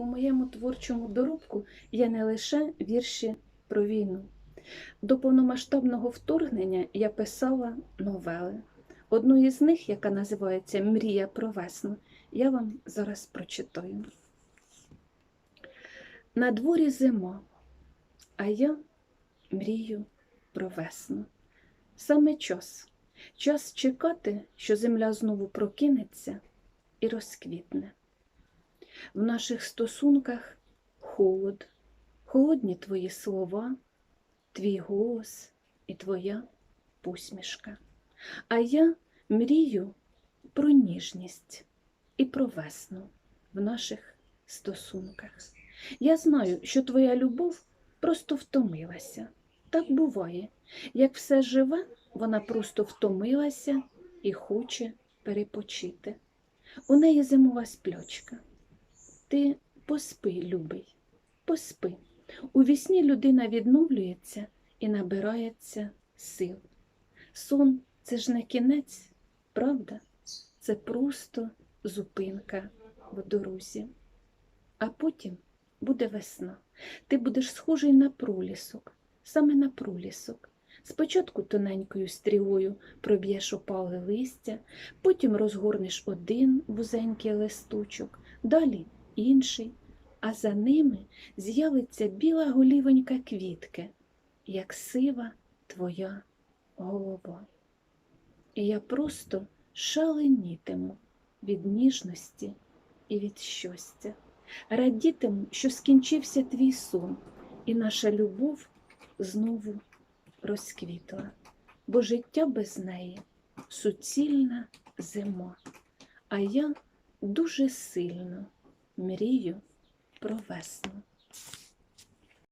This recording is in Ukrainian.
У моєму творчому доробку є не лише вірші про війну. До повномасштабного вторгнення я писала новели. Одну із них, яка називається Мрія про весну, я вам зараз прочитаю. На дворі зима, а я мрію про весну. Саме час. Час чекати, що земля знову прокинеться і розквітне. В наших стосунках холод, холодні твої слова, твій голос і твоя посмішка. А я мрію про ніжність і про весну в наших стосунках. Я знаю, що твоя любов просто втомилася. Так буває. Як все живе, вона просто втомилася і хоче перепочити. У неї зимова сплячка. Ти поспи, любий, поспи. У вісні людина відновлюється і набирається сил. Сон це ж не кінець, правда? Це просто зупинка в дорозі. А потім буде весна. Ти будеш схожий на пролісок, саме на пролісок. Спочатку тоненькою стрілою проб'єш опале листя, потім розгорнеш один вузенький листочок, далі інший, а за ними з'явиться біла голівонька квітки, як сива твоя голова. І я просто шаленітиму від ніжності і від щастя, радітиму, що скінчився твій сон, і наша любов знову розквітла, бо життя без неї суцільна зима, а я дуже сильно мрію про весну.